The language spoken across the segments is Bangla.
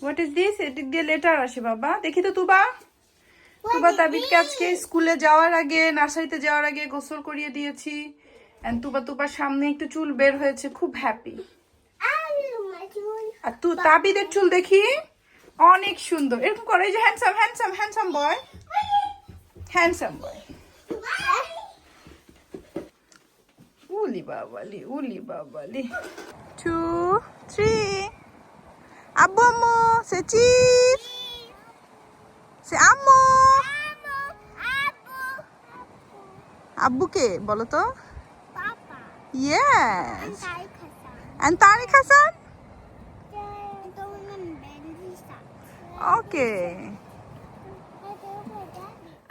হোয়াট ইজ দিস এদিক দিয়ে লেটার আসে বাবা। দেখি তো তুবা। তুবা তাবিদকে আজকে স্কুলে যাওয়ার আগে নার্সারিতে যাওয়ার আগে গোসল করিয়ে দিয়েছি। এন্ড তুবা তুবার সামনে একটু চুল বের হয়েছে খুব হ্যাপি আর তু তাবিদের চুল দেখি। অনেক সুন্দর। এরকম করে যে handsome handsome handsome boy handsome boy উলি বাবালি উলি বাবালি। টু থ্রি আব্বু আম্মু। সে চিজ সে আম্মু। আব্বুকে বলো তো। Yes and Tariq Hasan? Okay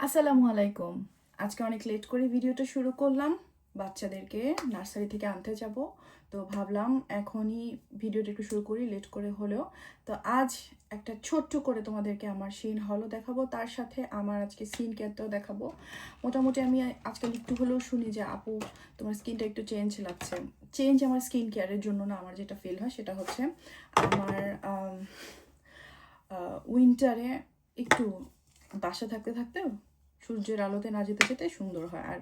আসসালামু আলাইকুম। আজকে অনেক লেট করে ভিডিওটা শুরু করলাম। বাচ্চাদেরকে নার্সারি থেকে আনতে যাব। তো ভাবলাম এখনই ভিডিওটা একটু শুরু করি লেট করে হলেও। তো আজ একটা ছোট্ট করে তোমাদেরকে আমার সিন হলও দেখাবো, তার সাথে আমার আজকে স্কিন কেয়ারটাও দেখাবো। মোটামুটি আমি আজকাল একটু হলেও শুনি যে, আপু, তোমার স্কিনটা একটু চেঞ্জ লাগছে। চেঞ্জ আমার স্কিন কেয়ারের জন্য না, আমার যেটা ফিল হয় সেটা হচ্ছে আমার উইন্টারে একটু বাসা থাকতে থাকতে সূর্যের আলোতে না যেতে যেতে সুন্দর হয়। আর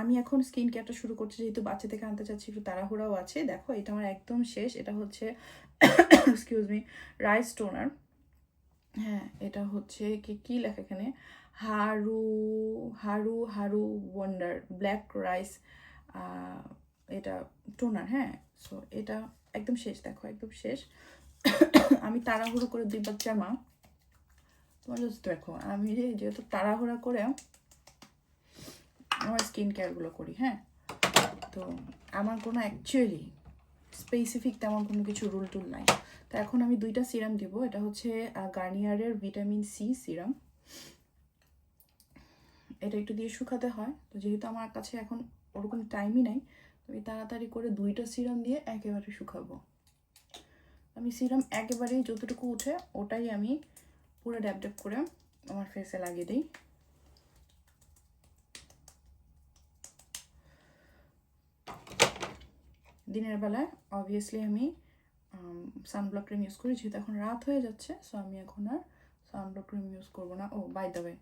আমি এখন স্কিন কেয়ারটা শুরু করছি, যেহেতু বাচ্চা থেকে আনতে চাচ্ছি, একটু তাড়াহুড়াও আছে। দেখো, এটা আমার একদম শেষ। এটা হচ্ছে এক্সকিউজ মি রাইস টোনার হ্যাঁ এটা হচ্ছে কি কি লেখা এখানে? Haru Haru Haru wonder black rice এটা টোনার হ্যাঁ? সো এটা একদম শেষ, দেখো, একদম শেষ। আমি তাড়াহুড়ো করে দুই বাচ্চার মা তোমার জাস্ট দেখো, আমি যে যেহেতু তাড়াহুড়া করে আমার স্কিন কেয়ারগুলো করি হ্যাঁ? তো আমার কোনো অ্যাকচুয়ালি স্পেসিফিক তেমন কোনো কিছু রুল টুল নাই। তো এখন আমি দুইটা সিরাম দিব, এটা হচ্ছে গার্নিয়ারের ভিটামিন সি সিরাম এটা একটু দিয়ে শুকাতে হয়, তো যেহেতু আমার কাছে এখন ওরকম টাইমই নাই আমি তাড়াতাড়ি করে দুইটা সিরাম দিয়ে একেবারে শুকাবো। আমি সিরাম একেবারেই যতটুকু উঠে, ওটাই আমি পুরো ড্যাব ড্যাব করে আমার ফেসে লাগিয়ে দিই। দিনের বেলায় অবভিয়াসলি আমি সানব্লক ক্রিম ইউজ করি, যেহেতু এখন রাত হয়ে যাচ্ছে সো আমি এখন আর সানব্লক ক্রিম ইউজ করব না। ও বাই দ্য ওয়ে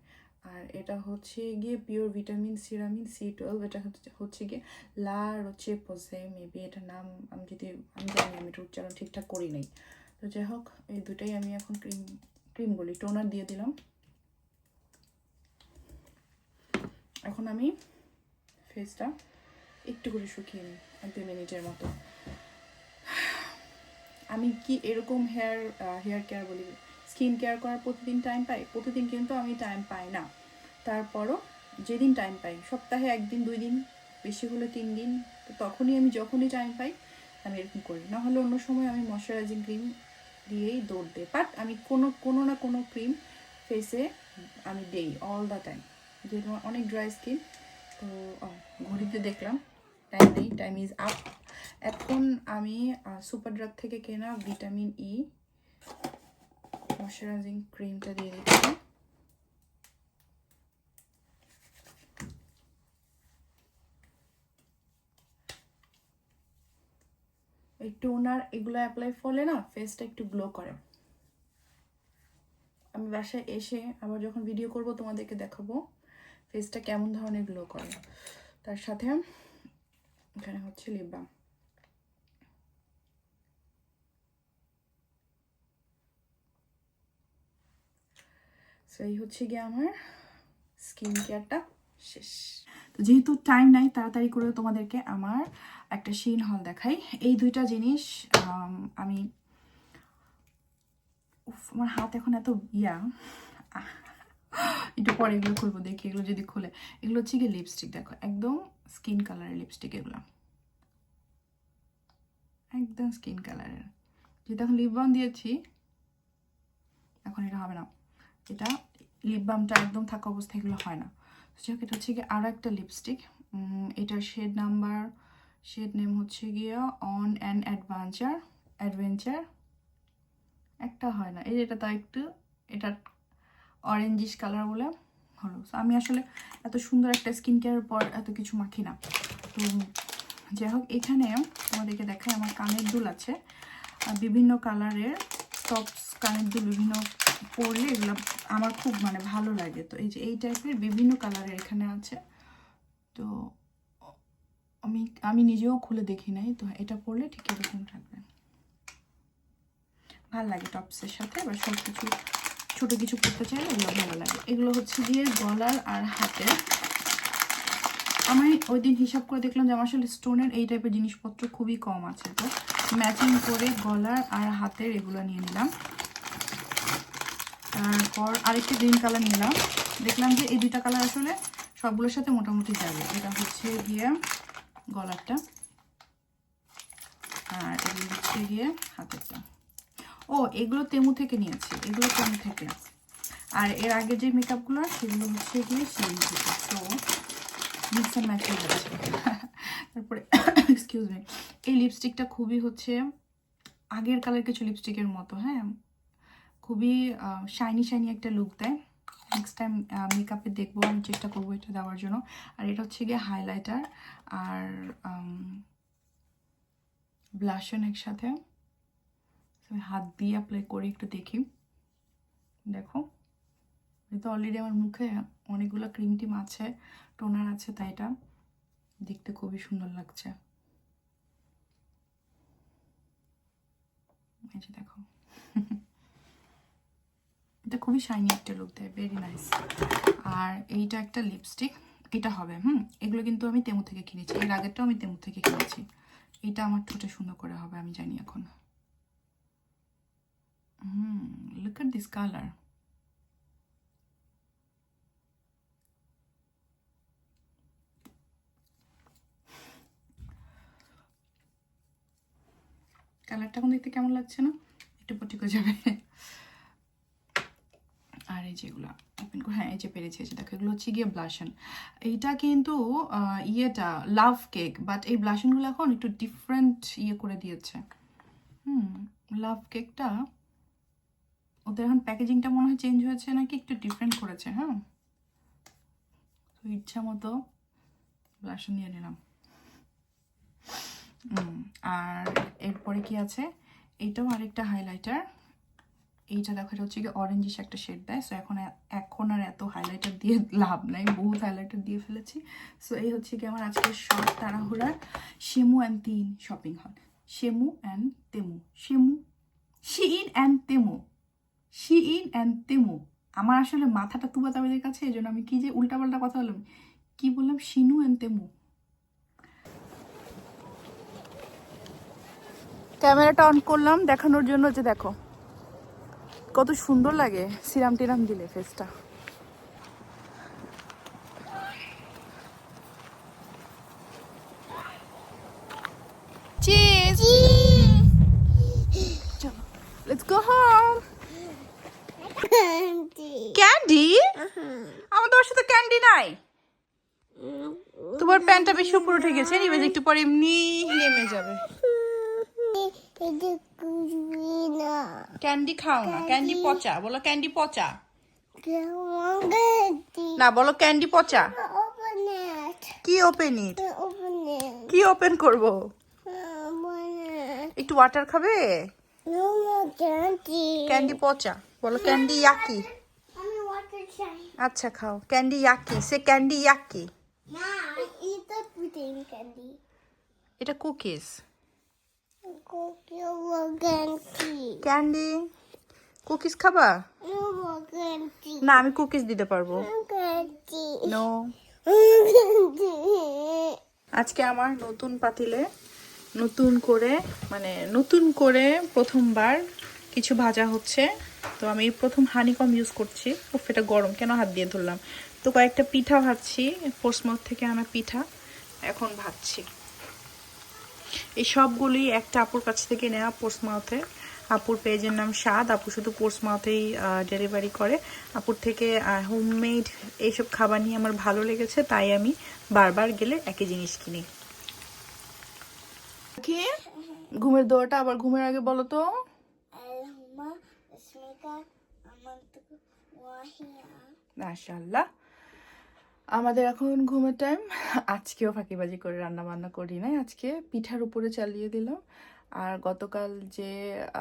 আর এটা হচ্ছে গিয়ে পিওর ভিটামিন সিরামিন সি টুয়েলভ এটা হচ্ছে গিয়ে লা রোচে পোসে মেবি এটার নাম আমি যদি, আমি জানি আমি এটা উচ্চারণ ঠিকঠাক করি নাই। তো যাই হোক, এই দুটাই আমি এখন ক্রিম ক্রিম বলি টোনার দিয়ে দিলাম। এখন আমি ফেসটা একটু করে শুকিয়ে নিই, এক দুই মিনিটের মতো। আমি কি এরকম হেয়ার হেয়ার কেয়ার বলি, স্কিন কেয়ার করার প্রতিদিন টাইম পাই? প্রতিদিন কিন্তু আমি টাইম পাই না। তারপরও যেদিন টাইম পাই, সপ্তাহে একদিন, দুই দিন, বেশি হলে তিন দিন, তো তখনই আমি যখনই টাইম পাই, আমি এরকম করি। না হলে অন্য সময় আমি ময়শ্চারাইজিং ক্রিম দিয়েই দৌড় দেয়। বাট আমি কোনো কোনো না কোনো ক্রিম ফেসে আমি দেই অল দ্য টাইম যেহেতু আমার অনেক ড্রাই স্কিন তো ঘড়িতে দেখলাম টাইম নেই টাইম ইজ আপ এখন আমি সুপার ড্রাগ থেকে কেনা ভিটামিন ই ময়শ্চারাইজিং ক্রিমটা দিয়ে দিচ্ছি। এই টোনার এগুলো অ্যাপ্লাই করলে না ফেসটা একটু গ্লো করে। আমি বাসায় এসে আবার যখন ভিডিও করব তোমাদেরকে দেখাবো ফেসটা কেমন ধরনের গ্লো করে। তার সাথে এখানে হচ্ছে লিপ বাম সো এই হচ্ছে গিয়ে আমার স্কিন কেয়ারটা শেষ। যেহেতু টাইম নাই, তাড়াতাড়ি করে তোমাদেরকে আমার একটা শিন হল দেখাই। এই দুইটা জিনিস, আমি আমার হাত এখন এত ইয়া। একটু পরে এগুলো খুলবো, দেখি এগুলো যদি খুলে। এগুলো হচ্ছে গিয়ে লিপস্টিক দেখো, একদম স্কিন কালারের লিপস্টিক এগুলো। একদম স্কিন কালারের যেহেতু এখন লিপ বাম দিয়েছি, এখন এটা হবে না। এটা লিপ বামটা একদম থাকা অবস্থা এগুলো হয় না। যাই হোক এটা হচ্ছে গিয়ে আরও একটা লিপস্টিক এটার শেড নাম্বার শেড নেম হচ্ছে গিয়ে অন অ্যান্ড অ্যাডভেঞ্চার অ্যাডভেঞ্চার একটা হয় না, এই যে এটা তা একটু, এটা অরেঞ্জিশ কালার বলে হলো। আমি আসলে এত সুন্দর একটা স্কিন কেয়ারের পর এত কিছু মাখি না। তো যাই হোক, এখানে তোমাদেরকে দেখায় আমার কানের দুল আছে। বিভিন্ন কালারের টপস কানের দুল, বিভিন্ন পরলে এগুলো আমার খুব মানে ভালো লাগে। তো এই যে এই টাইপের বিভিন্ন কালারের এখানে আছে। তো আমি আমি নিজেও খুলে দেখি নাই। তো এটা পরলে ঠিক এরকম থাকবে। ভালো লাগে টপসের সাথে। আবার সব কিছু ছোটো কিছু পরতে চাইলে এগুলো ভালো লাগে। এগুলো হচ্ছে গিয়ে গলার আর হাতের। আমি ওই দিন হিসাব করে দেখলাম যে আমার আসলে স্টোনের এই টাইপের জিনিসপত্র খুবই কম আছে। তো ম্যাচিং করে গলার আর হাতের এগুলো নিয়ে নিলাম। তারপর আরেকটি গ্রিন কালার নিলাম। দেখলাম যে এই দুইটা কালার আসলে সবগুলোর সাথে মোটামুটি যাবে। এটা হচ্ছে গিয়ে গলারটা। আর এগুলো হচ্ছে গিয়ে হাতেরটা। ও, এগুলো তেমু থেকে নিয়েছি। এগুলো তেমু থেকে। আর এর আগে যে মেকআপগুলো সেগুলো হচ্ছে গিয়ে সেই থেকে। তো মিক্স অ্যান্ড ম্যাচ হয়ে যাচ্ছে তারপরে এক্সকিউজ মি এই লিপস্টিকটা খুবই হচ্ছে আগের কালার কিছু লিপস্টিকের মতো হ্যাঁ? খুবই শাইনি শাইনি একটা লুক দেয়। নেক্সট টাইম মেকআপে দেখব, আমি চেষ্টা করব এটা দেওয়ার জন্য। আর এটা হচ্ছে গিয়ে হাইলাইটার আর ব্লাশন একসাথে। আমি হাত দিয়ে অ্যাপ্লাই করে একটু দেখি। দেখো তো অলরেডি আমার মুখে অনেকগুলো ক্রিম টিম আছে টোনার আছে, তাই এটা দেখতে খুবই সুন্দর লাগছে। এই যে দেখো। এটা খুবই শাইনি একটা লুক দেয় ভেরি নাইস আর এইটা একটা লিপস্টিক এটা হবে, হুম? এগুলো কিন্তু আমি তেমু থেকে কিনেছি, এর আগেরটাও আমি তেমু থেকে কিনেছি। এটা আমার ঠোঁটে সুন্দর করে হবে, আমি জানি এখন। হুম লুক দিস কালার কালারটা এখন দেখতে কেমন লাগছে না? একটু পটি করে যাবে। এই যেগুলো ওপেন করে হ্যাঁ এই যে পেরেছি দেখো, এগুলো হচ্ছে গিয়ে ব্লাশন এইটা কিন্তু ইয়েটা লাভ কেক বাট এই ব্লাশনগুলো এখন একটু ডিফারেন্ট ইয়ে করে দিয়েছে। হুম লাভ কেকটা ওদের এখন প্যাকেজিংটা মনে হয় চেঞ্জ হয়েছে নাকি একটু ডিফারেন্ট করেছে হ্যাঁ? তো ইচ্ছা মতো ব্লাশন নিয়ে নিলাম। আর এরপরে কি আছে? এইটাও আরেকটা হাইলাইটার এইটা দেখো এটা হচ্ছে কি অরেঞ্জিশ একটা শেড দেয়। সো এখন এখন আর এত হাইলাইটার দিয়ে লাভ নাই। বহুত হাইলাইটার দিয়ে ফেলেছি। সো এই হচ্ছে কি আমার আজকে সব তাড়াহুড়ার শেমু অ্যান্ড তিন শপিং হল শেমু and Temu শেমু Shein and Temu Shein and Temu আমার আসলে মাথাটা তুবা তাবিদের কাছে, এই জন্য আমি কি যে উল্টাপাল্টা কথা বললাম? কি বললাম? শিনু অ্যান্ড তেমু ক্যামেরাটা অন করলাম, দেখানোর জন্য যে দেখো। কত সুন্দর লাগে সিরাম টিরাম দিলে ফেসটা লেটস গো হোম ক্যান্ডি আমার তোমার সাথে ক্যান্ডি নাই। তোমার প্যান্টটা বেশি উপরে উঠে গেছে। নিবে একটু পরে এমনি নেমে যাবে। ক্যান্ডি খাও না ক্যান্ডি পচা বলো ক্যান্ডি পচা। না বলো ক্যান্ডি পচা। কি ওপেন ইট কি ওপেন করব? একটু ওয়াটার খাবে? ক্যান্ডি। পচা বলো ক্যান্ডি ইয়াকি। আচ্ছা খাও ক্যান্ডি ইয়াকি সে ক্যান্ডি ইয়াকি। এটা কুকিজ। ক্যান্ডি কুকিজ খাবা? না, আমি কুকিজ দিতে পারব। আজকে আমার নতুন পাতিলে নতুন করে মানে নতুন করে প্রথমবার কিছু ভাজা হচ্ছে। তো আমি প্রথম হানিকম ইউজ করছি। উফ, এটা গরম, কেন হাত দিয়ে ধরলাম? তো কয়েকটা পিঠা ভাজছি। পোস্টমথ থেকে আনা পিঠা। এখন ভাজছি। এই সবগুলি একটা আপুর কাছ থেকে নেওয়া পোস্টমাউথে আপুর পেজের নাম স্বাদ আপু শুধু পোস্টমাউথেই ডেলিভারি করে। আপুর থেকে হোমমেড এইসব খাবার নিয়ে আমার ভালো লেগেছে তাই আমি বারবার গেলে একই জিনিস কিনি। ঘুমের দোয়াটা আবার ঘুমের আগে বলো তো। মাশাল্লাহ আমাদের এখন ঘুমের টাইম আজকেও ফাঁকিবাজি করে রান্না বান্না করি নাই। আজকে পিঠার উপরে চালিয়ে দিলাম। আর গতকাল যে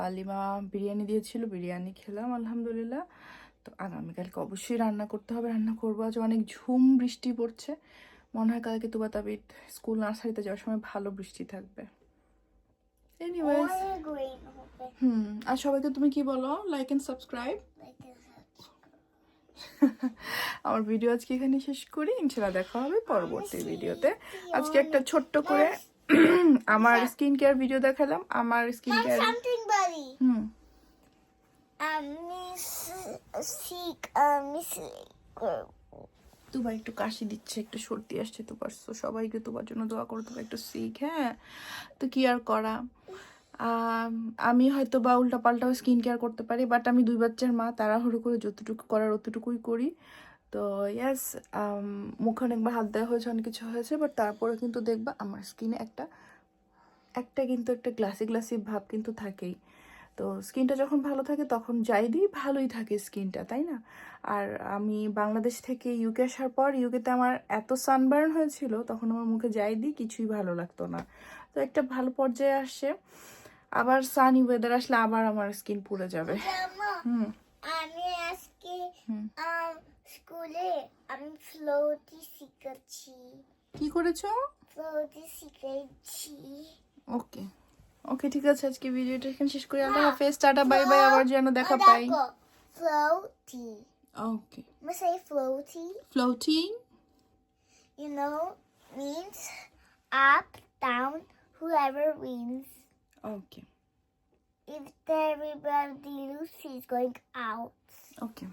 আলিমা বিরিয়ানি দিয়েছিল বিরিয়ানি খেলাম আলহামদুলিল্লাহ। তো আগামীকালকে অবশ্যই রান্না করতে হবে। রান্না করব। আজ অনেক ঝুম বৃষ্টি পড়ছে। মনে হয় কালকে তুবা তাবিদ স্কুল নার্সারিতে যাওয়ার সময় ভালো বৃষ্টি থাকবে। এনিওয়েজ হুম আর সবাইকে তুমি কি বলো? লাইক এন্ড সাবস্ক্রাইব আমার ভিডিও আজকে এখানে শেষ করি। ইনশাল্লাহ দেখা হবে পরবর্তী ভিডিওতে। আজকে একটা ছোট্ট করে আমার স্কিন কেয়ার ভিডিও দেখালাম। আমার স্কিন কেয়ার হুম। আমি সিক আমি তুবা একটু কাশি দিচ্ছে একটু সর্দি আসছে তো পারছ সবাইকে তোমার জন্য দোয়া করো তোমার একটু শিখ হ্যাঁ? তো কি আর করা? আম, হয়তো বা উল্টা পাল্টাও স্কিন কেয়ার করতে পারি বাট আমি দুই বাচ্চার মা তাড়াহুড়ো করে যতটুকু করার অতটুকুই করি। তো ইয়াস মুখে অনেকবার হাত দেওয়া হয়েছে অনেক কিছু হয়েছে বাট তারপরে কিন্তু দেখবা আমার স্কিনে একটা একটা কিন্তু একটা গ্লাসি গ্লাসি ভাব কিন্তু থাকেই। তো স্কিনটা যখন ভালো থাকে তখন যাই দিই ভালোই থাকে স্কিনটা তাই না? আর আমি বাংলাদেশ থেকে ইউকে আসার পর ইউকেতে আমার এত সানবার্ন হয়েছিল তখন আমার মুখে যাই দিই কিছুই ভালো লাগতো না। তো একটা ভালো পর্যায়ে আসছে আবার সানি ওয়েদার আসলে আবার আমার স্কিন পুড়ে যাবে। হুম। আমি আজকে স্কুলে আমি ফ্লোটি শিখেছি। কি করেছ? ফ্লোটি শিখেছি। ওকে। ওকে ঠিক আছে আজকে ভিডিওটা এখানে শেষ করি। আল্লাহ হাফেজ টাটা বাই বাই আবার যেন দেখা পাই। Floaty okay. আমি say floating you know means up down whoever wins Okay. If everybody leaves, she's going out. Okay.